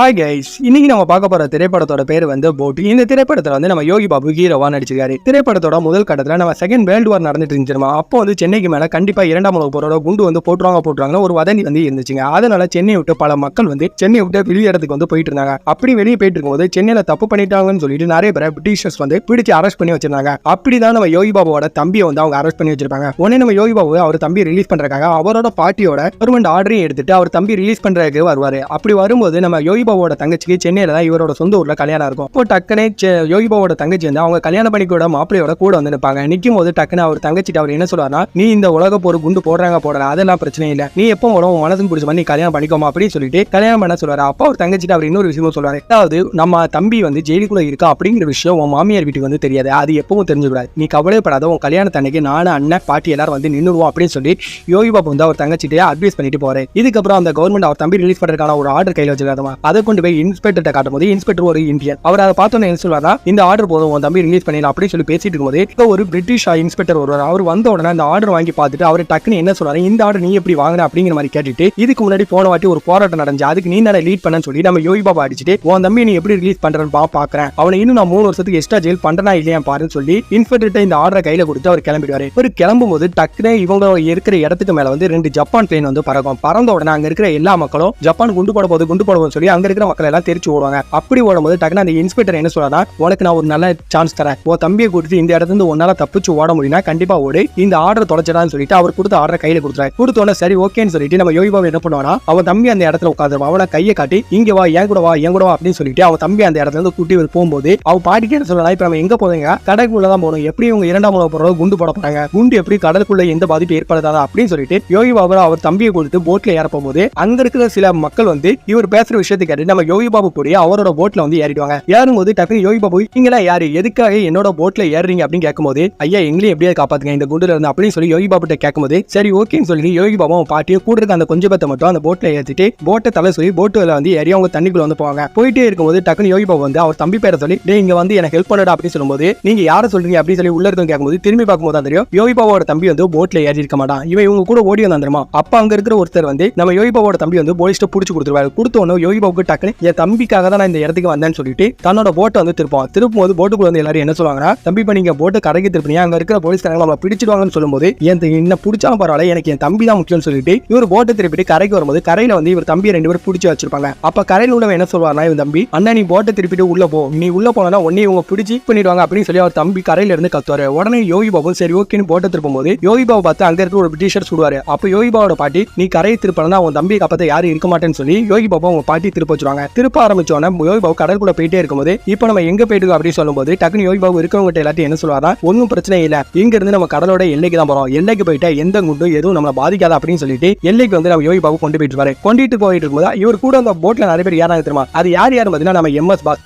Hi guys இன்னைக்கு நம்ம பார்க்க போற திரைப்படத்தோட பேர் வந்து போட்டி. இந்த திரைப்படத்துல வந்து நம்ம யோகி பாபு ஹீரோவா நடிச்சிருக்காரு. திரைப்படத்தோட முதல் கட்டத்துல நம்ம செகண்ட் வேர்ல்டு வார் நடந்துட்டு இருந்துச்சுமா அப்போ வந்து சென்னைக்கு மேல கண்டிப்பா இரண்டாம் உலக போரோட குண்டு வந்து போட்டுருவாங்க போட்டுருவாங்க ஒரு வதந்தி வந்து இருந்துச்சுங்க. அதனால சென்னை விட்டு பல மக்கள் வந்து சென்னை விட்டு வெளிய இடத்துக்கு வந்து போயிட்டு இருந்தாங்க. அப்படி வெளியே போயிட்டு இருக்கும்போது சென்னையில தப்பு பண்ணிட்டாங்கன்னு சொல்லிட்டு நிறைய பேர் பிரிட்டிஷர்ஸ் வந்து பிடிச்சி அரெஸ்ட் பண்ணி வச்சிருந்தாங்க. அப்படிதான் நம்ம யோகி பாபுவோட தம்பியை வந்து அவங்க அரெஸ்ட் பண்ணி வச்சிருப்பாங்க. உடனே நம்ம யோகி பாபு அவர் தம்பி ரிலீஸ் பண்றதுக்காக அவரோட பார்ட்டியோட கவர்மெண்ட் ஆர்டரையும் எடுத்துட்டு அவர் தம்பி ரிலீஸ் பண்றதுக்கு வருவாரு. அப்படி வரும்போது நம்ம யோகி யோகிபாவோட தங்கச்சிக்கு சென்னையில தான் இவரோட சொந்த ஊர்ல கல்யாணம் இருக்கும். இப்போ டக்குனே யோகிபாவோட தங்கச்சி வந்து அவங்க கல்யாணம் பண்ணி கூட கூட வந்து நிற்பாங்க நிற்கும் போது டக்குனு அவர் தங்கச்சிட்டு அவர் என்ன சொல்றாருன்னா நீ இந்த உலக போர் குண்டு போடுறாங்க போடுற அதெல்லாம் பிரச்சனை இல்லை. நீ எப்போ உடம்பு உன் மனசுக்கு பிடிச்ச மாதிரி நீ கல்யாணம் பண்ணிக்கோமா அப்படின்னு சொல்லிட்டு கல்யாணம் பண்ண சொல்றாரு அப்போ அவர் தங்கச்சிட்டு அவர் இன்னொரு விஷயமும் சொல்றாரு அதாவது நம்ம தம்பி வந்து ஜெயிலுக்குள்ள இருக்கா அப்படிங்கிற விஷயம் உன் மாமியார் வீட்டுக்கு வந்து தெரியாது. அது எப்பவும் தெரிஞ்சுக்கூடாது. நீ கவலைப்படாத உன் கல்யாணத்தன்னைக்கு நானும் அண்ணன் பாட்டி எல்லாரும் வந்து நின்றுடுவோம் அப்படின்னு சொல்லி யோகி பாபு வந்து அவர் தங்கச்சிட்டே அட்வைஸ் பண்ணிட்டு போறேன் இதுக்கப்புறம் அந்த கவர்மெண்ட் அவர் தம்பி ரிலீஸ் பண்றதுக்கான ஒரு ஆர்டர் கையில் வச்சிருக்காருமா? அதை கொண்டு போய் இன்ஸ்பெக்டர்ட்ட காட்டும் போது இன்ஸ்பெக்டர் ஒரு இந்தியன் அவர் அதை பார்த்தோன்னே என்ன சொல்றாரா இந்த ஆர்டர் போதும் உன் தம்பி ரிலீஸ் பண்ணிடலாம் அப்படின்னு சொல்லி பேசிட்டு இருக்கும்போது இப்போ ஒரு பிரிட்டிஷ் இன்ஸ்பெக்டர் வருவார். அவர் வந்த உடனே அந்த ஆர்டர் வாங்கி பார்த்துட்டு அவர் டக்குன்னு என்ன சொல்றாரு இந்த ஆர்டர் நீ எப்படி வாங்கின அப்படிங்கிற மாதிரி கேட்டுட்டு இதுக்கு முன்னாடி போன வாட்டி ஒரு போராட்டம் நடந்துச்சு அதுக்கு நீ தானே லீட் பண்ண சொல்லி நம்ம யோகி பாபா அடிச்சுட்டு உன் தம்பி நீ எப்படி ரிலீஸ் பண்றேன்னு பா பாக்குறேன். அவனை இன்னும் நான் மூணு வருஷத்துக்கு எக்ஸ்ட்ரா ஜெயில் பண்றனா இல்லையா பாருன்னு சொல்லி இன்ஸ்பெக்டர்ட்ட இந்த ஆர்டரை கையில கொடுத்து அவர் கிளம்பிடுவாரு. ஒரு கிளம்பும் போது டக்குனே இவங்க இருக்கிற இடத்துக்கு மேல வந்து ரெண்டு ஜப்பான் பிளேன் வந்து பறக்கும். பறந்த உடனே அங்க இருக்கிற எல்லா மக்களும் ஜப்பான் குண்டு போட போது குண்டு போட சொல்லி அங்க இருக்கிற மக்கள் எல்லாம் தெரிச்சு ஓடுவாங்க. அப்படி ஓடும்போது டக்குனு அந்த இன்ஸ்பெக்டர் என்ன சொல்றாருன்னா உனக்கு நான் ஒரு நல்ல சான்ஸ் தரேன். உன் தம்பியை கொடுத்து இந்த இடத்துல இருந்து உன்னால தப்பிச்சு ஓட முடியும்னா கண்டிப்பா ஓடு. இந்த ஆர்டர் தொலைச்சிடான்னு சொல்லிட்டு அவர் கொடுத்த ஆர்டர் கையில கொடுத்துறாரு கொடுத்தோன்னே சரி ஓகேன்னு சொல்லிட்டு நம்ம யோகி பாபு என்ன பண்ணுவானா அவன் தம்பி அந்த இடத்துல உட்காந்துருவான் அவனை கையை காட்டி இங்க வா என் கூட வா என் கூட வா அப்படின்னு சொல்லிட்டு அவன் தம்பி அந்த இடத்துல இருந்து கூட்டி வந்து போகும்போது அவன் பாட்டிக்கு என்ன சொல்லலாம் இப்ப நம்ம எங்க போறீங்க? கடைக்குள்ள தான் போகணும். எப்படி இவங்க இரண்டாம் உலக போறோம் குண்டு போட போறாங்க? குண்டு எப்படி கடலுக்குள்ள எந்த பாதிப்பு ஏற்படுத்தாதா? அப்படின்னு சொல்லிட்டு யோகி பாபு அவர் தம்பியை கொடுத்து போட்ல ஏற போகும்போது அங்க இருக்கிற சில மக்கள் வந்து இவர் பேசுற விஷயத்துக்கு கேட்டு நம்ம யோகி பாபு கூட அவரோட போட்ல வந்து ஏறிடுவாங்க. ஏறும்போது டக்குனு யோகி பாபு நீங்களா யாரு? எதுக்காக என்னோட போட்ல ஏறுறீங்க? அப்படின்னு கேட்கும்போது ஐயா எங்களையும் எப்படியா காப்பாத்துங்க. இந்த குண்டுல இருந்து அப்படின்னு சொல்லி யோகி பாபுட்ட கேட்கும்போது சரி ஓகேன்னு சொல்லி யோகி பாபு அவன் பாட்டியை கூட இருக்க அந்த கொஞ்சம் பேத்த மட்டும் அந்த போட்ல ஏற்றிட்டு போட்டை தலை சொல்லி போட்டுல வந்து ஏறி அவங்க தண்ணிக்குள்ள வந்து போவாங்க. போயிட்டே இருக்கும்போது டக்குனு யோகி பாபு வந்து அவர் தம்பி பேரை சொல்லி டே இங்க வந்து எனக்கு ஹெல்ப் பண்ணடா அப்படின்னு சொல்லும்போது நீங்க யாரை சொல்றீங்க? அப்படின்னு சொல்லி உள்ள இருக்கவங்க கேட்கும்போது திரும்பி பார்க்கும்போது தான் தெரியும் யோகி பாபாவோட தம்பி வந்து போட்ல ஏறி இருக்க மாட்டான். இவன் இவங்க கூட ஓடி வந்தான் தெரியுமா? அப்ப அங்க இருக்கிற ஒருத்தர் வந்து நம்ம யோகி பாபாவோட தம்பி வந்து போலீஸ்ட்ட புடிச்சு கொடுத்துருவாரு. கொடுத்த உடனே யோகி பாபுக்கு டக்குனு என் தம்பிக்காக தான் நான் இந்த இடத்துக்கு வந்தேன்னு சொல்லிட்டு தன்னோட போட்டை வந்து திருப்பான் திருப்பும் போது போட்டுக்குள்ள வந்து எல்லாரும் என்ன சொல்லுவாங்கன்னா தம்பி இப்ப நீங்க போட்டு கரைக்கு திருப்பினீங்க. அங்க இருக்கிற போலீஸ்காரங்க நம்ம பிடிச்சிடுவாங்கன்னு சொல்லும்போது என் என்ன பிடிச்சாலும் பரவாயில்ல எனக்கு என் தம்பி தான் முக்கியம்னு சொல்லிட்டு இவர் போட்டை திருப்பிட்டு கரைக்கு வரும்போது கரையில வந்து இவர் தம்பியை ரெண்டு பேரும் பிடிச்சி வச்சிருப்பாங்க. அப்ப கரையில் உள்ளவன் என்ன சொல்வார்னா இவன் தம்பி அண்ணா நீ போட்டை திருப்பிட்டு உள்ள போ. நீ உள்ள போனா உடனே இவங்க பிடிச்சி பண்ணிடுவாங்க அப்படின்னு சொல்லி அவர் தம்பி கரையில இருந்து கத்துவாரு. உடனே யோகி பாபு சரி ஓகேன்னு போட்டை திருப்பும் போது யோகி பாபு பார்த்து அங்க இருக்கிற ஒரு பிரிட்டிஷர் சுடுவாரு. அப்ப யோகி பாபோட பாட்டி நீ கரையை திருப்பினா உன் தம்பி காப்பாத்த யாரும் இருக்க மாட்டேன்னு சொல்லி யோகி பாபா உங்க பாட்டி திருப்ப வச்சிருவாங்க திருப்ப ஆரம்பிச்சோன்னே உடனே யோகி பாபு கடற்குள்ள போயிட்டே இருக்கும்போது இப்போ நம்ம எங்க போயிட்டு இருக்கோம் அப்படின்னு சொல்லும்போது டக்குனு யோகி பாபு இருக்கவங்க எல்லாத்தையும் என்ன சொல்லுவாரா ஒன்றும் பிரச்சனை இல்லை. இங்க இருந்து நம்ம கடலோட எல்லைக்கு தான் போறோம். எல்லைக்கு போயிட்டா எந்த குண்டும் எதுவும் நம்மளை பாதிக்காத அப்படின்னு சொல்லிட்டு எல்லைக்கு வந்து நம்ம யோகி பாபு கொண்டு போயிட்டு இருப்பாரு கொண்டுட்டு போயிட்டு இருக்கும்போது இவர் கூட அந்த போட்ல நிறைய பேர் யாராங்க தெரியுமா? அது யார் யார் பார்த்தீங்கன்னா நம்ம எம்எஸ் பாஸ்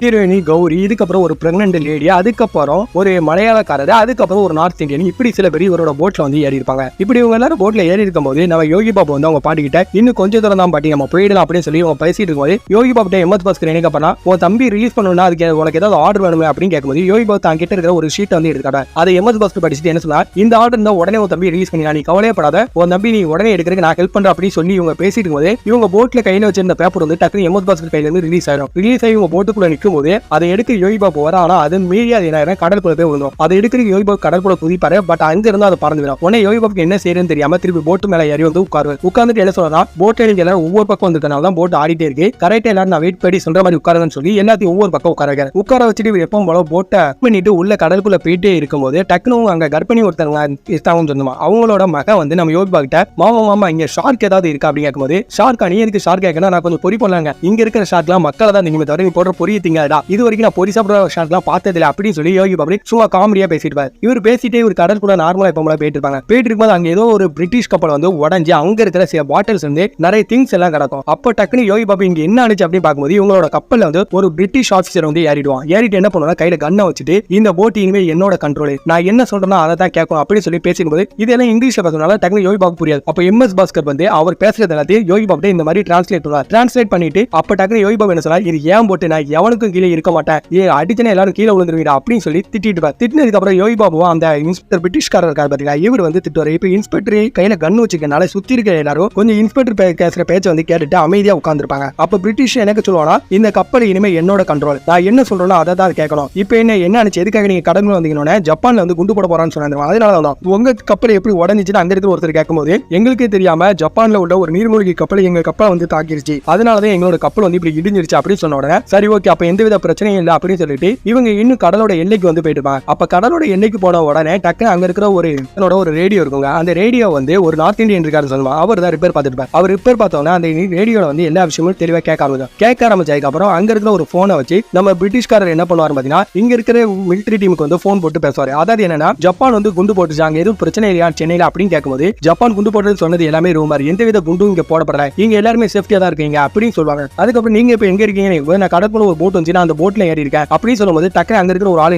கௌரி இதுக்கப்புறம் ஒரு பிரெக்னென்ட் லேடி அதுக்கப்புறம் ஒரு மலையாளக்காரர் அதுக்கப்புறம் ஒரு நார்த் இந்தியன் இப்படி சில பேர் இவரோட போட்ல வந்து ஏறி இருப்பாங்க. இப்படி இவங்க எல்லாரும் போட்ல ஏறி இருக்கும்போது நம்ம யோகி பாபு வந்து அவங்க பாட்டிக்கிட்ட இன்னும் கொஞ்சம் தூரம் தான் பாட்டி நம்ம போயிடலாம் அப்படின்னு சொல்லி அவங்க பேசிட்டு இருக்கும்போது யோகி பாபு எம்எஸ் பாஸ்கர் என்ன பண்ணா உன் தம்பி ரிலீஸ் பண்ணணும்னா அதுக்கு உனக்கு ஏதாவது ஆர்டர் வேணுமே அப்படின்னு கேட்கும்போது யோகி பாபு தான் கிட்ட இருக்கிற ஒரு ஷீட் வந்து எடுத்துக்காட்டா அதை எம்எஸ் பாஸ்கர் படிச்சுட்டு என்ன சொன்னா இந்த ஆர்டர் இருந்தால் உடனே உன் தம்பி ரிலீஸ் பண்ணி நீ கவலையப்படாத. உன் தம்பி நீ உடனே எடுக்கிறதுக்கு நான் ஹெல்ப் பண்ற அப்படின்னு சொல்லி இவங்க பேசிட்டு இருக்கும்போது இவங்க போட்ல கையில வச்சிருந்த பேப்பர் வந்து டக்குனு எம்எஸ் பாஸ்கர் கையில இருந்து ரிலீஸ் ஆயிடும் ரிலீஸ் ஆகி இவங்க போட்டுக்குள்ள நிற்கும் போது அதை எடுத்து யோகி பாபு வர ஆனா அது மீறி அது என்ன கடல் கடலுக்குள்ள போய் விழுந்தும் அதை எடுக்கிற யோகி பாபு கடற்குள்ள குதிப்பாரு பட் அங்க இருந்து அதை பறந்து விடும். உடனே யோகி பாபுக்கு என்ன செய்யறதுன்னு தெரியாம திருப்பி போட்டு மேல ஏறி வந்து உட்காரு உட்கார்ந்துட்டு என்ன சொல்றா போட் எல்லாரும் ஒவ்வொரு பக்கம் வந்திருக்கனால தான் போட் ஆடிட்டே இருக்கு. கரெக்ட் எல்லாரும் நான் வெயிட் பண்ணி சொல்ற மாதிரி உட்காருங்கன்னு சொல்லி எல்லாத்தையும் ஒவ்வொரு பக்கம் உட்கார வைக்கிறேன் உட்கார வச்சுட்டு எப்பவும் போல போட்டை பண்ணிட்டு உள்ள கடலுக்குள்ள போயிட்டே இருக்கும்போது டக்குனு அங்க கர்ப்பிணி ஒருத்தவங்க இருக்காங்கன்னு சொன்னோமா அவங்களோட மகன் வந்து நம்ம யோகி பாக்கிட்ட மாமா மாமா இங்க ஷார்க் ஏதாவது இருக்கா? அப்படின்னு கேட்கும்போது ஷார்க் நீ எதுக்கு ஷார்க் கேட்கணும் நான் கொஞ்சம் பொறி போடலாங்க. இங்க இருக்கிற ஷார்க்லாம் மக்களை தான் நீங்க தவிர நீ போடுற பொரிய திங்காடா இது வரைக்கும் நான் பொறி சாப்பிடுற ஷார்க்லாம் பார்த்தது இல்லை அப்படின்னு சொல்லி யோகி பாபு சும்மா காமெடியா பேசிட்டு இவர் பேசிட்டே ஒரு கடற்குள்ள நார்மலா இப்ப போல போயிட்டு இருப்பாங்க. போயிட்டு இருக்கும்போது அங்க ஏதோ ஒரு பிரிட்டிஷ் கப்பல் வந்து உடஞ்சி அங்க இருக்கிற சில பாட்டில்ஸ் வந்து நிறைய திங்ஸ் எல்லாம் கிடக்கும். அப்போ டக்குனு யோகி பாபு இங்க என்ன அப்படின்னு பார்க்கும்போது இவங்களோட கப்பல்ல வந்து ஒரு பிரிட்டிஷ் ஆஃபீஸர் வந்து ஏறிடுவான். ஏறிட்டு என்ன பண்ணுவாங்க கையில கண்ணை வச்சுட்டு இந்த போட் இனிமே என்னோட கண்ட்ரோல் நான் என்ன சொல்றேன்னா அதை தான் கேட்கும் அப்படின்னு சொல்லி பேசும்போது இதெல்லாம் இங்கிலீஷ்ல பேசுறதுனால டக்குனு யோகி பாபு புரியாது. அப்போ எம்எஸ் பாஸ்கர் வந்து அவர் பேசுறது எல்லாத்தையும் யோகி பாபு இந்த மாதிரி டிரான்ஸ்லேட் பண்ணுவார். டிரான்ஸ்லேட் பண்ணிட்டு அப்ப டக்குனு யோகி பாபு என்ன சொன்னார் இது ஏன் போட்டு நான் எவனுக்கும் கீழே இருக்க மாட்டேன். ஏ அடிச்சனே எல்லாரும் கீழே விழுந்துருவீங்க அப்படின்னு சொல்லி திட்டிட்டு திட்டினதுக்கு அப்புறம் யோகி பாபுவும் அந்த இன்ஸ்பெக்டர் பிரிட்டிஷ்காரர் இருக்கார் பாத்தீங்களா இவர் வந்து திட்டுவார். இப்போ இன்ஸ்பெக்டர் கையில கண்ணு வச்சுக்கனால சுத்தி இருக்க எல்லாரும் கொஞ்சம் இன்ஸ்பெக்டர் பேசுற பேச்சை வந்து கேட்டுட்டு அமைதியா உட்காந்துருப்பாங்க அப்ப பிரிட்டிஷ் எனக்கு சொல்லுவானா? இந்த கப்பல் இனிமே என்னோட கண்ட்ரோல் நான் என்ன சொல்றேனோ அதை தான் கேட்கணும். இப்போ என்ன என்ன நினைச்சு எதுக்காக நீங்க கடவுள் வந்தீங்கன்னா ஜப்பான்ல வந்து குண்டு போட போறான்னு சொன்னாங்க. அதனால தான். உங்க கப்பல் எப்படி உடஞ்சிச்சுன்னு அந்த இடத்துல ஒருத்தர் கேட்கும்போது எங்களுக்கே தெரியாம ஜப்பான்ல உள்ள ஒரு நீர்மூழ்கி கப்பல் எங்க கப்பலை வந்து தாக்கிருச்சு. அதனால தான் எங்களோட கப்பல் வந்து இப்படி இடிஞ்சிருச்சு அப்படின்னு சொன்ன உடனே சரி ஓகே அப்ப எந்தவித பிரச்சனையும் இல்லை அப்படின்னு சொல்லிட்டு இவங்க இன்னும் கடலோட எல்லைக்கு வந்து போயிட்டு இருப்பாங்க. அப்ப கடலோட எல்லைக்கு போன உடனே டக்குனு அங்க இருக்கிற ஒரு என்னோட ஒரு ரேடியோ இருக்குங்க. அந்த ரேடியோ வந்து ஒரு நார்த் இந்தியன் இருக்காரு சொல்லுவாங்க. அவர் தான் ரிப்பேர் பார்த்துட்டு அவர் ரிப்பேர் பார்த்தோன்னா அந்த ரேடியோல வந்து எல்லா விஷயமும் தெளிவா கேட்க ஆரம்பிக்கும் கேட்க ஆரம்பிச்சதுக்கு அப்புறம் அங்க இருக்கிற ஒரு போனை வச்சு நம்ம பிரிட்டிஷ்காரர் என்ன பண்ணுவார் பாத்தீங்கன்னா இங்க இருக்கிற மிலிட்டரி டீமுக்கு வந்து போன் போட்டு பேசுவார். அதாவது என்னன்னா ஜப்பான் வந்து குண்டு போட்டுச்சாங்க எதுவும் பிரச்சனை இல்லையா சென்னையில அப்படின்னு கேட்கும்போது ஜப்பான் குண்டு போட்டது சொன்னது எல்லாமே ரூமர் எந்தவித குண்டும் இங்க போடப்படல. நீங்க எல்லாருமே சேஃப்டியா தான் இருக்கீங்க அப்படின்னு சொல்லுவாங்க. அதுக்கப்புறம் நீங்க இப்ப எங்க இருக்கீங்க நான் கடற்குள்ள ஒரு போட் வந்து நான் அந்த போட்ல ஏறி இருக்கேன் அப்படின்னு சொல்லும்போது டக்குனு அங்க இருக்கிற ஒரு ஆள்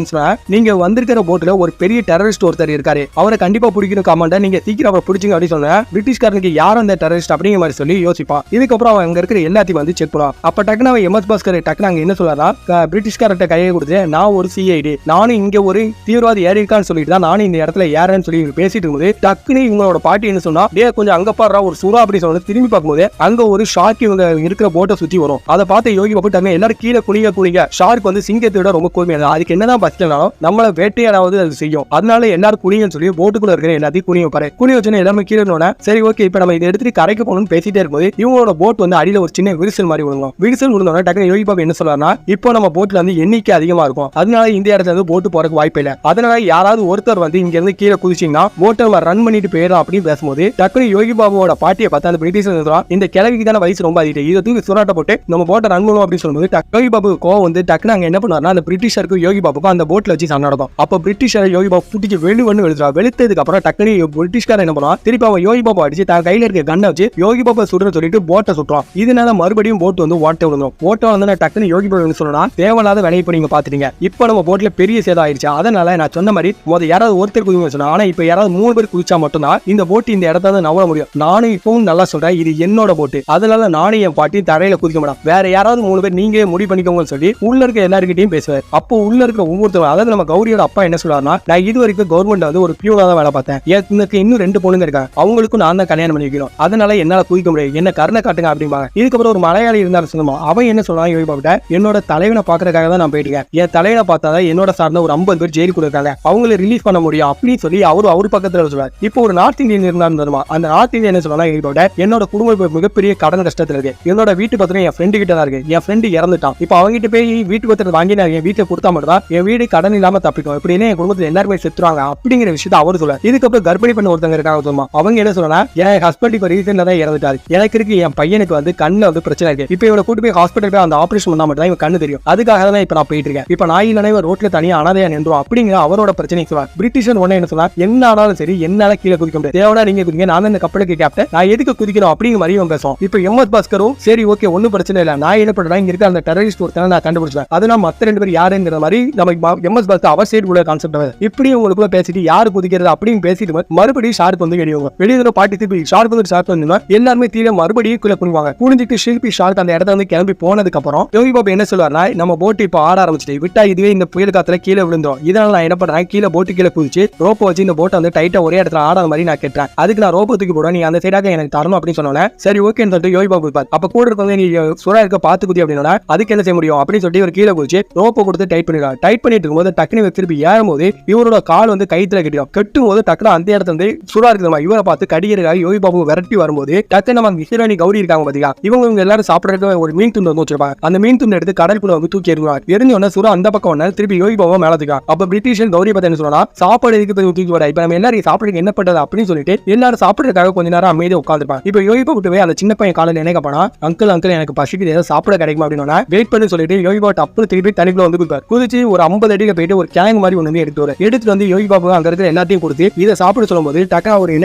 நீங்க வந்திருக்கிற போட்ல ஒரு பெரிய டெரரிஸ்ட் ஒருத்தர் இருக்காரு. அவரை கண்டிப்பா பிடிக்கணும் கமாண்டா நீங்க சீக்கிரம் அவரை பிடிச்சிங்க அப்படின்னு சொன்னா பிரிட்டிஷ்காரனுக்கு யார் அந்த டெரரிஸ்ட் அப்படிங்கிற மாதிரி சொல்லி யோசிப்பான். இதுக்கப்புறம் அவன் அங்க இருக்கிற எல்லாத்தையும் வந்து செக் போறான் அப்ப டக்குனு அவன் எம்எஸ் பாஸ்கர் டக்குனு அங்க என்ன சொல்றாரா பிரிட்டிஷ்காரர்கிட்ட கையை கொடுத்து நான் ஒரு சிஐடி நானும் இங்க ஒரு தீவிரவாதி ஏறி இருக்கான்னு சொல்லிட்டு தான் நானும் இந்த இடத்துல ஏறேன்னு சொல்லி பேசிட்டு இருக்கும்போது டக்குனு இவங்களோட பாட்டி என்ன சொன்னா டே கொஞ்சம் அங்க பாடுறா ஒரு சுறா அப்படின்னு சொல்லி திரும்பி பார்க்கும்போது அங்க ஒரு ஷார்க் இவங்க இருக்கிற போட்டை சுத்தி வரும். அதை பார்த்து யோகி பாபு டக்குனு எல்லாரும் கீழே குளிங்க குளிங்க ஷார்க் வந்து சிங்கத்தை விட ரொம்ப கூர்மையானது. அதுக்கு என்னதான் பச்சனாலும் நம்மள வேட்டையாடாவது அது செய்யும். அதனால எல்லாரும் குளிங்கன்னு சொல்லி போட்டுக்குள்ள இருக்கிற எல்லாத்தையும் குனிய பாரு. குனி வச்சுன்னு எல்லாமே கீழே சரி ஓகே இப்ப நம்ம இதை எடுத்துட்டு கரைக்கு போகணும்னு பேசிட்டே இருக்கும்போது இவங்களோட போட் வந்து அடியில ஒரு சின்ன விரிசல் மாதிரி விழுங்கும் விரிசல் விழுந்தோட டக்குனு யோகி பாபு என்ன சொல்றாருன்னா இப்போ நம்ம போட்ல வந்து எண்ணிக்கை அதிகமா இருக்கும். அதனால இந்த இடத்துல இருந்து போட்டு போறதுக்கு வாய்ப்பு இல்லை. அதனால யாராவது ஒருத்தர் வந்து இங்க இருந்து கீழே குதிச்சிங்கன்னா போட்டை ரன் பண்ணிட்டு போயிடலாம் அப்படின்னு பேசும்போது டக்குனு யோகி பாபுவோட பாட்டியை பார்த்து அந்த பிரிட்டிஷ் இந்த கிழவிக்கு தானே வயசு ரொம்ப அதிகம். இதை தூக்கி சுராட்ட போட்டு நம்ம போட்டை ரன் பண்ணுவோம் அப்படின்னு சொல்லும்போது யோகி பாபு கோவம் வந்து டக்குனு அங்க என்ன பண்ணுவாருன்னா அந்த பிரிட்டிஷருக்கு யோகி பாபுக்கும் அந்த போட்ல வச்சு சண்டை நடக்கும். அப்போ பிரிட்டிஷர் யோகி பாபு புட்டிச்சு வெளுவன்னு எழுதுறா வெளுத்ததுக்கு அப்புறம் டக்குனு பிரிட்டிஷ்காரன் என்ன பண்ணுவான் திருப்பி அவன் யோகி பாபு அடிச்சு தன் கையில இருக்க கண்ணை வச்சு யோகி பாபா சுடுற சொல்லிட்டு போட்டை சுட்டுறான். இதனால மறுபடியும் போட் வந்து ஓட்டை விழுந்துரும். ஓட்டை வந்து நான் டக்குனு யோகி பாபு என்ன சொல்லணும் தேவையில்லாத வேலையை இப்போ நீங்க பாத்துட்டீங்க இப்போ நம்ம போட்ல பெரிய சேதம் ஆயிடுச்சு அதனால நான் சொன்ன மாதிரி முத யாராவது ஒருத்தர் குதிங்க சொன்னா ஆனா இப்போ யாராவது மூணு பேர் குதிச்சா மட்டும்தான் இந்த போட்டு இந்த இடத்த நவர முடியும். நானும் இப்பவும் நல்லா சொல்றேன் இது என்னோட போட்டு அதனால நானும் என் பாட்டி தரையில குதிக்க மாட்டேன். வேற யாராவது மூணு பேர் நீங்க முடிவு பண்ணிக்கோங்கன்னு சொல்லி உள்ள இருக்க எல்லாருக்கிட்டையும் பேசுவார். அப்போ உள்ள இருக்க ஒவ்வொருத்தரும் அதாவது நம்ம கௌரியோட அப்பா என்ன சொல்றாருன்னா நான் இது வரைக்கும் கவர்மெண்ட் வந்து ஒரு பியூனா தான் வேலை பார்த்தேன். எனக்கு இன்னும் ரெண்டு பொண்ணுங்க இருக்காங்க. அவங்களுக்கும் நான் தான் கல்யாணம் பண்ணி வைக்கணும். அதனால என்னால குதிக்க முடியாது. என்ன கருணை காட்டுங்க அப்படிம்பாங்க. இதுக்கப்புறம் ஒரு மலையாளி இருந்தாரு சினிமா. அவன் என்ன சொல்றான் யோகி பாபிட்ட? என்னோட தலைவனை பாக்குறதுக்காக தான் நான் போயிட்டேன் என் தலைவனை பார்த்தா தான் என்னோட சார்ந்த ஒரு ஐம்பது பேர் ஜெயிலுக்கு இருக்காங்க அவங்கள ரிலீஸ் பண்ண முடியும் அப்படின்னு சொல்லி அவரு அவர் பக்கத்துல சொல்றாரு. இப்போ ஒரு நார்த் இந்தியன் இருந்தாரு தெரியுமா? அந்த நார்த் இந்தியன் என்ன சொல்லலாம் யோகி பாபிட்ட என்னோட குடும்பம் மிகப்பெரிய கடன் கஷ்டத்துல இருக்கு. என்னோட வீட்டு பத்திரம் என் ஃப்ரெண்டு கிட்ட தான் இருக்கு. என் ஃப்ரெண்டு இறந்துட்டான். இப்போ அவங்ககிட்ட போய் வீட்டு பத்திரம் வாங்கி நான் என் வீட்டை கொடுத்தா மட்டும் தான் என் வீடு கடன் இல்லாம தப்பிக்கும். இப்படின்னு என் குடும்பத்துல எல்லாருமே செத்துறாங்க அப்படிங்கிற விஷயத்த அவர் சொல்ல இதுக்கப்புறம் கர்ப்பிணி பண்ண ஒருத்தங்க இருக்காங்க சொல்லுமா அவங்க என்ன சொல்லலாம் என் ஹஸ்பண்ட் இப்போ ரீசெண்டாக தான் இறந்துட்டாரு. எனக்கு இருக்கு என் பையனுக்கு வந்து கண்ணில் வந்து பிரச்சனை இருக்கு. இப்போ இவனை கூட்டு போய் ஹாஸ்பிட்டல் போய் அந்த ஆபரேஷன் பண்ணா மட்டும் தான் இவன் கண்ணு தெரியும். அதுக்காக தான் இப்போ நான் போயிட்டு இருக்கேன். இப்போ நான் இல்லைனா இவன் ரோட்ல தனியாக அனாதையா நின்றும் அப்படிங்கிற அவரோட பிரச்சனை சொல்லுவார் பிரிட்டிஷன் உடனே என்ன சொன்னா என்ன ஆனாலும் சரி என்னால கீழே குதிக்க முடியாது. தேவனா நீங்க குதிங்க நான் இந்த கப்பலுக்கு கேப்டன் நான் எதுக்கு குதிக்கணும் அப்படிங்கிற மாதிரி இவன் பேசுவோம் இப்போ எம்எஸ் பாஸ்கரும் சரி ஓகே ஒன்றும் பிரச்சனை இல்லை. நான் என்ன பண்றேன் இங்க இருக்க அந்த டெரரிஸ்ட் ஒருத்தனை நான் கண்டுபிடிச்சேன் அதனால மத்த ரெண்டு பேர் யாருங்கிற மாதிரி நம்ம எம்எஸ் பாஸ்கர் அவர் சைடு உள்ள கான்செப்ட் இப்படி உங்களுக்குள்ள பேசிட்டு யாரு குதிக்கிறது அப்படின்னு பேசிட்டு மறுபடியும் ஷார்க் வந்து வெளியுவாங்க வெளியே பாட்டி திருப்பி ஷார்க் வந்து ஷார்க் வந்து எல்லாருமே தீர மறுபடியும் குள்ள புரிவாங்க புரிஞ்சுட்டு ஷில்பி ஷார்க் அந்த இடத்த வந்து கிளம்பி போனதுக்கு அப்புறம் யோகி பாபு என்ன சொல்லுவாருன்னா நம்ம போட்டு இப்போ ஆட ஆரம்பிச்சிட்டு விட்டா இதுவே இந்த புயல் காத்துல கீழே விழுந்தோம் இதனால நான் என்ன பண்றேன்? கீழே போட்டு கீழே குதிச்சு ரோப்பை வச்சு இந்த போட்டை வந்து டைட்டா ஒரே இடத்துல ஆடாத மாதிரி நான் கேட்டேன் அதுக்கு நான் ரோப்பை தூக்கி போடுவேன். நீ அந்த சைடாக எனக்கு தரணும் அப்படின்னு சொன்னோன்னே சரி ஓகேன்னு சொல்லிட்டு யோகி பாபு பார் அப்ப கூட இருக்கவங்க நீ சுரா இருக்க பாத்து குதி அப்படின்னா அதுக்கு என்ன செய்ய முடியும்? அப்படின்னு சொல்லிட்டு இவர் கீழே குதிச்சு ரோப்பை கொடுத்து டைட் பண்ணிடுறாரு டைட் பண்ணிட்டு இருக்கும்போது டக்குனு இவர் திருப்பி ஏறும்போது இவரோட கால் வந்து கைத்துல கட்டிடும். கட்டும் போது டக்குனு அந்த இடத்துல வந்து சுரா இருக்கிற இவரை பார்த்து கடிக்கிறதுக்காக யோகி பாபு விரட்டி வரும்போது டக்கு நம்ம ஹீரோனி கௌரி இருக்காங்க பாத்தீங்களா? இவங்க இவங்க எல்லாரும் சாப்பிடறதுக்கு ஒரு மீன் துண்டு வந்து வச்சிருப்பாங்க. அந்த மீன் துண்டு எடுத்து கடற்குள்ள வந்து தூக்கி எறிஞ்சுவாங்க. எரிஞ்ச உடனே அந்த பக்கம் ஒன்று திருப்பி யோகி பாபா மேல தூக்கா அப்ப பிரிட்டிஷன் கௌரி பத்தி என்ன சொன்னா சாப்பாடு எதுக்கு தூக்கி வர இப்ப நம்ம எல்லாரும் சாப்பிடுறதுக்கு என்ன பண்றது அப்படின்னு சொல்லிட்டு எல்லாரும் சாப்பிடுறதுக்காக கொஞ்ச நேரம் அமைதியா உட்காந்துருப்பாங்க இப்போ யோகி பாபு போய் அந்த சின்ன பையன் காலையில் நினைக்க போனா அங்கிள் அங்கிள் எனக்கு பசிக்குது. ஏதாவது சாப்பிட கிடைக்கும்? அப்படின்னு வெயிட் பண்ணி சொல்லிட்டு யோகி பாபு அப்புறம் திருப்பி தனிக்குள்ள வந்து குதிப்பார். குதிச்சு ஒரு ஐம்பது அடிக்கு போயிட்டு ஒரு கேங் மாதிரி ஒன்று எடுத்து வர எடுத்துட்டு வந்து யோகி பாபு அங்க இருக்கிற எல்லாத்தையும் கொடுத்து இதை சாப்பிட சொல்லும்போது டக்கா அவர் என்ன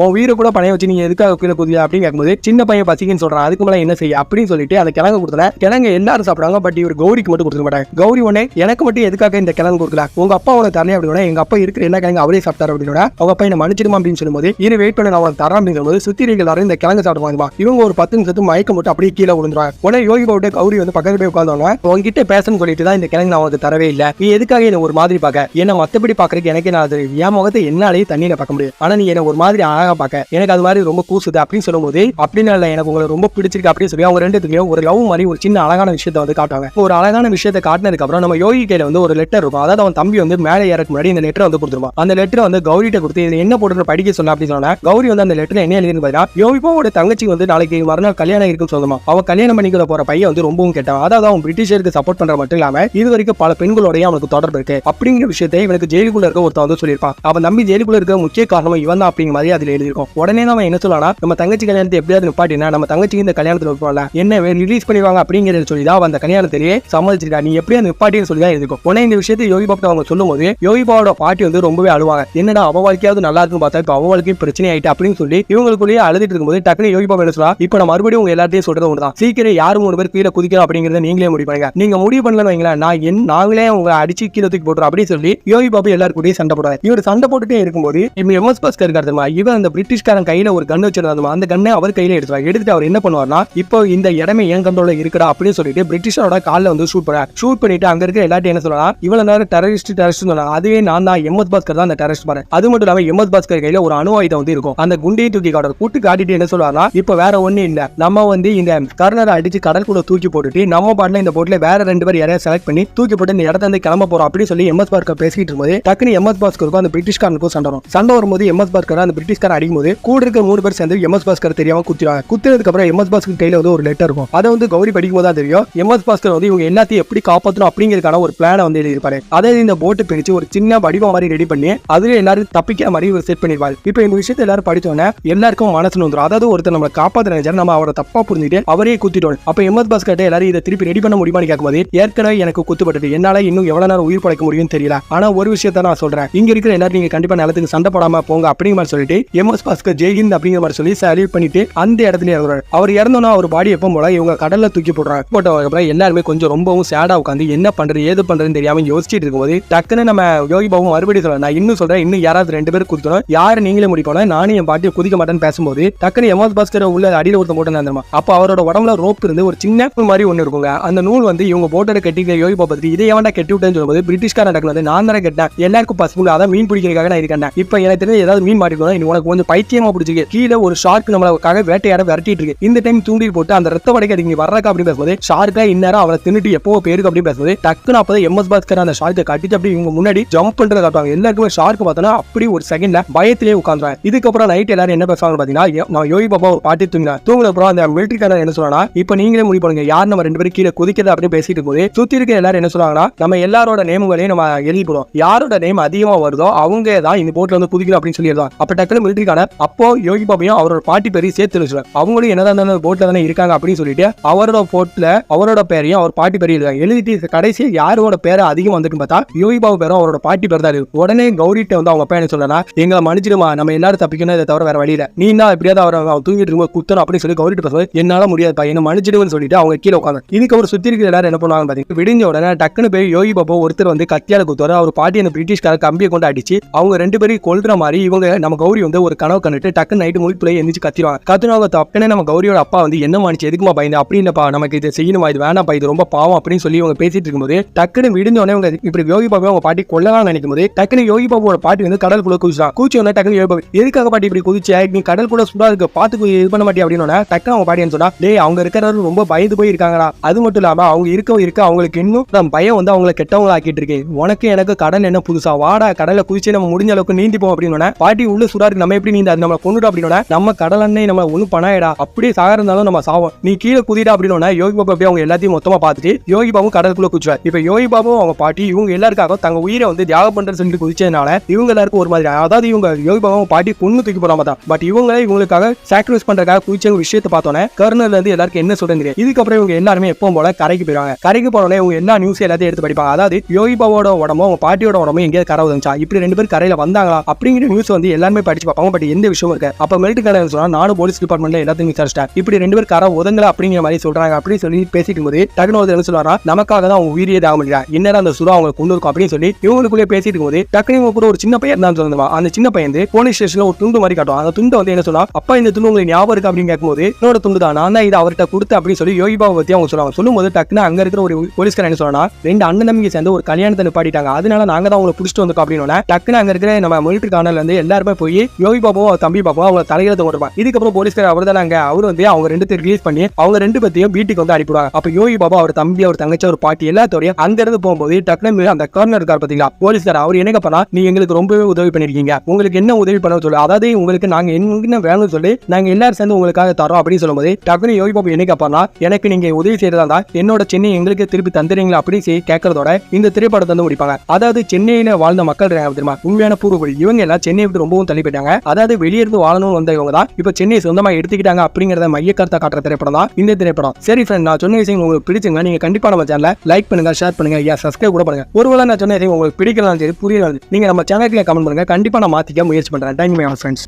உன் உயிரை கூட பணைய வச்சு நீங்க எதுக்காக கீழே குதியா அப்படின்னு கேட்கும்போது சின்ன பையன் பசிக்குன்னு சொல்றான். அதுக்கு மேல என்ன செய்ய? அப்படின்னு சொல்லிட்டு அந்த கிழங்கு கொடுத்தன கிழங்கு எல்லாரும் சாப்பிடுவாங்க பட் இவர் கௌரிக்கு மட்டும் கொடுத்துக்க மாட்டாங்க கௌரி உடனே எனக்கு மட்டும் எதுக்காக இந்த கிழங்கு கொடுக்கல? உங்க அப்பா உனக்கு தரல அப்படின்னா எங்க அப்பா இருக்கிற என்ன கிழங்கு அவரே சாப்பிட்டாரு. அப்படின்னா அவங்க அப்பா என்ன மன்னிச்சிடுமா? அப்படின்னு சொல்லும்போது இரு வெயிட் பண்ண நான் உனக்கு தரேன். அப்படின்னு சொல்லும்போது சுத்தி எல்லாரும் இந்த கிழங்கு சாப்பிடுவாங்க இவங்க ஒரு பத்து நிமிஷத்து மயக்கம் மட்டும் அப்படியே கீழே விழுந்துருவாங்க. உடனே யோகி பாபு கௌரி வந்து பக்கத்துல போய் உட்காந்தவங்க உங்ககிட்ட பேசணும்னு சொல்லிட்டு தான் இந்த கிழங்கு நான் உனக்கு தரவே இல்லை. நீ எதுக்காக என்ன ஒரு மாதிரி பார்க்க? என்ன மத்தபடி பாக்குறதுக்கு எனக்கு நான் அது என் முகத்தை என்னாலேயே தண்ணியில பார்க்க முடியும் ஆனா நீ என்ன ஒரு மாதிரி அழகா பார்க்க. எனக்கு அது மாதிரி ரொம்ப கூசுது. அப்படின்னு சொல்லும்போது அப்படின்னு இல்லை எனக்கு உங்களை ரொம்ப பிடிச்சிருக்கு. அப்படின்னு சொல்லி அவங்க ரெண்டுத்துலையும் ஒரு லவ் மாதிரி ஒரு சின்ன அழகான விஷயத்த வந்து காட்டுவாங்க. ஒரு அழகான விஷயத்தை காட்டினதுக்கு அப்புறம் நம்ம யோகி கையில வந்து ஒரு லெட்டர் இருக்கும். அதாவது அவன் தம்பி வந்து மேலே ஏறக்கு முன்னாடி இந்த லெட்டர் வந்து கொடுத்துருவான். அந்த லெட்டர் வந்து கௌரிட்ட கொடுத்து இது என்ன போட்டு படிக்க சொன்ன? அப்படின்னு சொன்னா கௌரி வந்து அந்த லெட்டர் என்ன எழுதினு பார்த்தீங்கன்னா யோகிப்பாவோட தங்கச்சி வந்து நாளைக்கு மறுநாள் கல்யாணம் இருக்குன்னு சொல்லுமா. அவன் கல்யாணம் பண்ணிக்கிற போற பையன் வந்து ரொம்பவும் கேட்டான் அதாவது அவன் பிரிட்டிஷருக்கு சப்போர்ட் பண்ற மட்டும் இல்லாம இது வரைக்கும் பல பெண்களோடய அவனுக்கு தொடர்பு இருக்கு. அப்படிங்கிற விஷயத்தை இவனுக்கு ஜெயிலுக்குள்ள இருக்க ஒருத்தன் வந்து சொல்லியிருப்பான். அவன் நம்பி ஜெயிலுக்குள்ள இருக்க முக்கிய காரணம் இவன் தான் அப்படிங்கிற மாதிரி அதுல எழுதியிருக்கும். உடனே அவன் என்ன சொல்லலாம் நம்ம தங்கச்சி கல்யாணத்தை எப்படியாவது நிப்பாட்டினா நம்ம தங்கச்சிக்கு இந்த கல்யாணத்துல வைப்பான்ல என்ன ரிலீஸ் பண்ணிடுவாங்க அப்படிங்கிறத சொல்லி தான் அந்த அந்த கல்யாணத்திலேயே சம்மதிச்சிருக்கா நீ எப்படி அந்த நிப்பாட்டின்னு சொல்லி தான் இருக்கும் உடனே இந்த விஷயத்தை யோகி பாபு அவங்க சொல்லும்போது யோகி பாவோட பாட்டி வந்து ரொம்பவே அழுவாங்க. என்னடா அவ வாழ்க்கையாவது நல்லா இருக்குன்னு பார்த்தா இப்போ அவ வாழ்க்கையும் பிரச்சனை ஆயிட்டு அப்படின்னு சொல்லி இவங்களுக்குள்ளேயே அழுதுட்டு இருக்கும்போது டக்குனு யோகி பாபா என்ன சொல்லலாம் இப்போ நான் மறுபடியும் உங்க எல்லாத்தையும் சொல்றது ஒன்றுதான் சீக்கிரம் யாரும் மூணு பேர் கீழே குதிக்கிறோம் அப்படிங்கறத நீங்களே முடிவு பண்ணுங்க. நீங்க முடிவு பண்ணலன்னு வைங்களேன் நான் என் நாங்களே உங்க அடிச்சு கீழே தூக்கி போட்டுரும் அப்படின்னு சொல்லி யோகி பாபு எல்லாருக்கூடிய கூடயும் சண்டை போடுறாரு இவர் சண்டை போட்டுட்டே இருக்கும்போது இவன் எம்எஸ் பாஸ்கர் இருக்காரு தெரியுமா? இவன் அந்த பிரிட்டிஷ்காரன் கையில ஒரு கன் வச்சிருந்தாருமா அந்த கண்ணை அவர் கையில எடுத்துவாங்க எடுத்துட்டு அவர் என்ன பண்ணுவார்னா இப்போ இந்த இடமே என் கண்ட்ரோல இருக்குடா அப்படின்னு சொல்லிட்டு பிரிட்டிஷரோட காலில் வந்து ஷூட் பண்ணார் ஷூட் பண்ணிட்டு அங்க இருக்க எல்லாத்தையும் என்ன சொல்லலாம் இவ்வளவு நேரம் டெரரிஸ்ட் டெரரிஸ்ட் சொன்னாங்க. அதுவே நான் தான் எம்எஸ் பாஸ்கர் தான் அந்த டெரரிஸ்ட் பாரு. அது மட்டும் இல்லாம எம்எஸ் பாஸ்கர் கையில ஒரு அணு ஆயுதம் வந்து இருக்கும். அந்த குண்டையை தூக்கி காட்டுற கூட்டு காட்டிட்டு என்ன சொல்லுவாருன்னா இப்போ வேற ஒண்ணு இல்ல. நம்ம வந்து இந்த கர்னரை அடிச்சு கடற்குள்ள தூக்கி போட்டுட்டு நம்ம பாட்டில் இந்த போட்ல வேற ரெண்டு பேர் யாரையா செலக்ட் பண்ணி தூக்கி போட்டு இந்த இடத்த வந்து கிளம்ப போறோம். அப்படின்னு சொல்லி எம்எஸ் பாஸ்கர் பேசிட்டு இருக்கும்போது டக்குனு எம்எஸ் பாஸ்கருக்கும் அந்த பிரிட்டிஷ்காரனுக்கும் சண்டை வரும். சண்டை வரும்போது எம்எஸ் பாஸ்கர் அந்த பிரிட்டிஷ்காரன் அடிக்கும்போது கூட இருக்க மூணு பேர் சேர்ந்து எம்எஸ் பாஸ்கர் தெரியாம குத்துறாங்க குத்துறதுக்கு அப்புறம் எம்எஸ் பாஸ்கர் கையில வந்து ஒரு லெட்டர் இருக்கும். அதை வந்து கௌரி படிக்கும் போது தான் தெரியும். எம்எஸ் பாஸ்கர் வந்து இவங்க எல்லாத்தையும் எப்படி காப்பாற்றணும் அப்படிங்கிறதுக்கான ஒரு பிளானை வந்து எழுதியிருப்பாரு. அதே இந்த போட்டு பிரிச்சு ஒரு சின்ன வடிவம் மாதிரி ரெடி பண்ணி அதுல எல்லாரும் தப்பிக்கிற மாதிரி இவர் செட் பண்ணிருப்பாரு இப்போ இந்த விஷயத்தை எல்லாரும் படிச்சோன்னே எல்லாருக்கும் மனசு வந்துடும் அதாவது ஒருத்தர் நம்மளை காப்பாற்ற நினைச்சா நம்ம அவரை தப்பா புரிஞ்சுட்டு அவரே குத்திட்டோம். அப்போ எம்எஸ் பாஸ்கர் எல்லாரும் இதை திருப்பி ரெடி பண்ண முடியுமான்னு கேட்கும்போது ஏற்கனவே எனக்கு குத்துப்பட்டது. என்னால இன்னும் எவ்வளவு நேரம் உயிர் படைக்க முடியும்னு தெரியல. ஆனா ஒரு விஷயத்த நான் சொல்றேன். இங்க இருக்கிற எல்லாரும் நீங்க கண்டிப்பா நிலத்துக்கு சண்டை போடாம போங்க அப்படிங்கிற மாதிரி சொல்லிட்டு எம்எஸ் பாஸ்கர் ஜெய்ஹிந்த் அப்படிங்கிற மாதிரி சொல்லி சல்யூட் பண்ணிட்டு அந்த இடத்துல இறங்குறாரு. அவர் இறந்தோன்னா அவர் பாடியை எப்போ போல இவங்க கடல்ல தூக்கி போடுறாங்க. போட்ட அப்புறம் எல்லாருமே கொஞ்சம் ரொம்பவும் சேடா உட்காந்து என்ன பண்றது ஏது பண்றதுன்னு தெரியாம யோசிச்சுட்டு இருக்கும்போது டக்குன்னு நம்ம யோகி பாபு மறுபடியும் சொல்றேன் நான் இன்னும் சொல்றேன் இன்னும் யாராவது ரெண்டு பேர் குதிக்கணும். யாரு நீங்களே முடிப்போம் நானும் என் பாட்டியை குதிக்க மாட்டேன்னு பேசும்போது டக்குன்னு எம்எஸ் பாஸ்கர் உள்ள அடியில் ஒருத்தன் போட்டு இருந்தமா அப்போ அவரோட உடம்புல ரோப் இருந்து ஒரு சின்ன நூல் மாதிரி ஒன்று இருக்குங்க. அந்த நூல் வந்து இவங்க போட்டோட கட்டிக்கிற யோகி பாபத்துக்கு இதை ஏன்டா கட்டி விட்டேன்னு சொல்லும்போது பிரிட்டிஷ்காரன் டக்குனு வந்து நான் தானே கேட்டேன். எல்லாருக்கும் பசங்க அதான் மீன் பிடிக்கிறதுக்காக நான் இருக்கேன் இப்போ எனக்கு தெரிஞ்ச ஏதாவது மீன் மாட்டிக்கணும் உனக்கு கொஞ்சம் பைத்தியமா பிடிச்சிருக்கு. கீழே ஒரு ஷார்க் நம்மளுக்காக வேட்டையாட விரட்டிட்டு இருக்கு. இந்த டைம் தூண்டில் போட்டு அந்த ரத்த வடைக்கு நீங்க வர்றக்கா அப்படின்னு பேசும்போது ஷார்க்கா இந்நேரம் அவரை தின்னுட்டு எப்போ பேருக்கு அப்படின்னு பேசும்போது டக்குன்னு அப்பதான் எம்எஸ் பாஸ்கர் அந்த ஷார்க்கை கட்டிட்டு அப்படி இவங்க முன்னாடி ஜம்ப் பண்றதை காட்டுவாங்க. எல்லாருக்குமே ஷார்க்கு பார்த்தோன்னா அப்படி ஒரு செகண்ட்ல பயத்திலே உட்காந்துறாங்க இதுக்கப்புறம் நைட் எல்லாரும் என்ன பேசுவாங்க பாத்தீங்கன்னா யோ- நான் யோகி பாபா ஒரு பாட்டி தூங்கினா தூங்கின அப்புறம் அந்த மிலிட்டரிக்காரன் என்ன சொல்றானா இப்போ நீங்களே முடிவு பண்ணுங்க யார் நம்ம ரெண்டு பேரும் கீழே குதிக்கிறது அப்படின்னு பேசிட்டு இருக்கும்போது சுத்தி இருக்க எல்லாரும் என்ன சொல்றாங்கன்னா நம்ம எல்லாரோட நேமுகளையும் நம்ம எழுதி போடுவோம். யாரோட நேம் அதிகமா வருதோ அவங்க தான் இந்த போட்ல வந்து குதிக்கணும் அப்படின்னு சொல்லி அப்ப டக்குனு மிலிட்டரிக்கான அப்போ யோகி பாபையும் அவரோட பாட்டி பேரையும் சேர்த்து வச்சுருவாங்க. அவங்களும் என்னதான் இருந்தாலும் போட்ல தானே இருக்காங்க அப்படின்னு சொல்லிட்டு அவரோட போட்டில் அவரோட பேரையும் அவர் பாட்டி பேரையும் எழுதுவாங்க எழுதிட்டு கடைசி யாரோட பேரை அதிகம் வந்துட்டு பார்த்தா யோகி பாபு பேரும் அவரோட பாட்டி பேர் தான் இருக்கு. உடனே கௌரிட்ட வந்து அவங்க அப்பா சொல்லலாம் எங்களை மன்னிச்சிடுமா நம்ம எல்லாரும் தப்பிக்கணும் இதை தவிர வேற வழியில நீ தான் எப்படியாவது அவர் தூங்கிட்டு இருக்கும் குத்தணும் அப்படின்னு சொல்லி கௌரிட்ட பேசும்போது என்னால முடியாதுப்பா என்ன மன்னிச்சிடுன்னு சொல்லிட்டு அவங்க கீழே உட்காந்து இதுக்கு அவர் சுத்தி இருக்கிற எல்லாரும் என்ன பண்ணுவாங்க பாத்தீங்கன்னா விடிஞ்ச உடனே டக்குன்னு போய் யோகி பாபு ஒருத்தர் வந்து கத்தியால குத்துவாரு. அவர் பாட்டி அந்த பிரிட்டிஷ்கார கம்பியை கொண்டு அடிச்சு அவங்க ரெண்டு பேரையும் கொல்ற மாதிரி இவங்க நம்ம கௌரி வந்து ஒரு கனவு கண்டுட்டு டக்குன்னு நைட்டு முழிப்புல எந்திரிச்சு கத்திடுவாங்க. கத்துனவங்க தப்புனே நம்ம கௌரியோட அப்பா வந்து என்ன மாணிச்சு எதுக்குமா பயந்து? அப்படின்னப்பா நமக்கு இது செய்யணுமா? இது வேணாப்பா இது ரொம்ப பாவம் அப்படின்னு சொல்லி இவங்க பேசிட்டு இருக்கும்போது டக்குனு விடிஞ்ச உடனே இவங்க இப்படி யோகி பாபு அவங்க பாட்டி கொள்ளலாம் நினைக்கும் போது டக்குன்னு யோகி பாபுவோட பாட்டி வந்து கடல் குள்ள குதிச்சான் குதிச்ச உடனே டக்குனு யோகி பாபு எதுக்காக பாட்டி இப்படி குதிச்சு? நீ கடல் கூட சுடா இருக்கு பார்த்து இது பண்ண மாட்டியா? அப்படின்னு டக்குனு அவங்க பாட்டி சொன்னா டேய் அவங்க இருக்கிறவங்க ரொம்ப பயந்து போய் இருக்காங்களா அது மட்டும் இல்லாம அவங்க இருக்க இருக்க அவங்களுக்கு இன்னும் நம்ம பயம் வந்து அவங்களை கெட்டவங்களா ஆக்கிட்டு இருக்கேன் உனக்கு எனக்கு கடல் என்ன புதுசா? வாடா கடலை குதிச்சு நம்ம முடிஞ்ச அளவுக்கு நீந்திப்போம் அப்படின்னு பாட்டி உள்ள சுடாருக்கு நம்ம எப்படி நீந்த அது நம்ம கொண்டுட்டோம் அப்படின்னு நம்ம கடல் அன்னை நம்ம ஒன்றும் பண்ணாயடா அப்படியே சாக இருந்தாலும் நம்ம சாவோம். நீ கீழே குதிடா அப்படின்னு யோகி பாபு அப்படியே அவங்க எல்லாத்தையும் மொத்தமா பார்த்துட்டு யோகி பாபு கடலுக்குள்ள குதிச்சுவார் இப்ப யோகி பாபு அவங்க பாட்டி இவங்க எல்லாருக்காக தங்க உயிரை வந்து தியாகம் பண்றேன்னு சொல்லிட்டு குதிச்சதுனால இவங்க எல்லாருக்கும் ஒரு மாதிரி அதாவது இவங்க யோகி பாபு பாட்டி கொண்டு தூக்கி போறாம தான். பட் இவங்களே இவங்களுக்காக சாக்ரிஃபைஸ் பண்றதுக்காக குதிச்ச விஷயத்தை பார்த்தோன்னே கர்னர்ல இருந்து எல்லாருக்கும் என்ன சொல்றேன் இதுக்கப்புறம் இவங்க எல்லாருமே எப்பவும் போல கரைக்கு போயிடுவாங்க. கரைக்கு போனோடனே இவங்க எல்லா நியூஸ் எல்லாத்தையும் எடுத்து படிப்பாங்க. அதாவது யோகி பாபோட உடம்பு அவங்க பாட்டியோட உடம்பு எங்கேயாவது கரை வந்துச்சா இப்படி ரெண்டு பேரும் கரையில வந்தாங்களா? அப்படிங்கிற நியூஸ் வந்து எல்லாருமே படிச்சு பார்ப்பாங்க. பட் எந்த விஷயமும் இருக்கு அப்ப மெல்ட் கடை சொன்னா நானும் போலீஸ் டிபார்ட்மெண்ட்ல எல்லாத்தையும் விசாரிச்சிட்டேன். இப்படி ரெண்டு பேர் கரை உதங்கல அப்படிங்கிற மாதிரி சொல்றாங்க. அப்படின்னு சொல்லி பேசிட்டு இருக்கும்போது டக்குனு ஒரு என்ன சொல்றாரா நமக்காக தான் அவங்க உயிரியே தாக முடியல இன்னும் அந்த சுறா அவங்க கொண்டு இருக்கும் அப்படின்னு சொல்லி இவங்களுக்குள்ளே பேசிட்டு இருக்கும்போது டக்குனு கூட ஒரு சின்ன பையன் தான் சொல்லுவா அந்த சின்ன பையன் வந்து போலீஸ் ஸ்டேஷன்ல ஒரு துண்டு மாதிரி காட்டும் அந்த துண்டை வந்து என்ன சொன்னா அப்பா இந்த துண்டு உங்களுக்கு ஞாபகம் இருக்கு? அப்படின்னு கேட்கும்போது என்னோட துண்டு தான் நான் இதை அவர்கிட்ட கொடுத்து அப்படின்னு சொல்லி யோகி பாபா பத்தி அவங்க சொல்லுவாங்க. சொல்லும்போது டக்குனு அங்க இருக்கிற ஒரு போலீஸ்காரன் என்ன சொல்றானா ரெண்டு அண்ணன் தம்பிங்க சேர்ந்து ஒரு கல்யாணத்தை நிப்பாட்டிட்டாங்க. அதனால நாங்க தான் அவங்களை பிடிச்சிட்டு வந்திருக்கோம். அப்படின்னு டக்குனு அங்க இருக்கிற நம்ம மிலிட்டரி கார்னர்ல இருந்து எல்லாருமே போய் யோகி பாபாவும் தம்பி பாபாவும் அவங்க தலையில தோடுவாங்க இதுக்கப்புறம் போலீஸ்கார் அவர் தான் அங்க? அவர் வந்து அவங்க ரெண்டு பேர் ரிலீஸ் பண்ணி அவங்க ரெண்டு பேத்தையும் வீட்டுக்கு வந்து அனுப்பிடுவாங்க. அப்ப யோகி பாபா அவர் தம்பி அவர் தங்கச்சி அவர் பாட்டி எல்லாத்தோடையும் அங்க இருந்து போகும்போது டக்குனு அந்த கர்னர் இருக்கார் பாத்தீங்களா? போலீஸ்கார் அவர் என்ன பண்ணா நீ எங்களுக்கு ரொம்பவே உதவி பண்ணிருக்கீங்க. உங்களுக்கு என்ன உதவி பண்ண சொல்லு. அதாவது உங்களுக்கு நாங்க என்ன வேணும்னு சொல்லி நாங்க எல்லாரும் சேர்ந்து உங்களுக்காக தரோம் அப்படின்னு சொல்லும்போது டக்குனு யோகி பாபா என்ன கேட்பார்னா எனக்கு நீங்க உதவி செய்யறதா என்னோட சென்னை எங்களுக்கு திருப்பி தந்துறீங்களா? அப்படின்னு சொல்லி கேட்கறதோட இந்த திரைப்படத்தை வந்து முடிப்பாங்க. அதாவது சென்னையில வாழ்ந்த மக்கள் தெரியுமா? உண்மையான பூர்வகுடி இவங்க எல்லாம் சென்னை விட்டு ரொம்பவும் தள்ளி போயிட்டாங்க. அதாவது வெளியிருந்து வாழணும்னு வந்த இவங்க தான் இப்போ சென்னை சொந்தமா எடுத்துக்கிட்டாங்க அப்படிங்கறத மைய கருத்தை காட்டுற திரைப்படம். தான் இந்த திரைப்படம். சரி ஃப்ரெண்ட் நான் சொன்ன விஷயம் உங்களுக்கு பிடிச்சுங்க நீங்க கண்டிப்பா நம்ம சேனலை லைக் பண்ணுங்க ஷேர் பண்ணுங்க யா சப்ஸ்கிரைப் கூட பண்ணுங்க. ஒருவேளை நான் சொன்ன விஷயம் உங்களுக்கு பிடிக்கலாம் சரி புரியலாம் நீங்க நம்ம சேனலுக்கு கமெண்ட் பண்ணுங்க. கண்டிப்பா நான் மாத்திக்க முயற்சி பண்றேன். Thank you my friends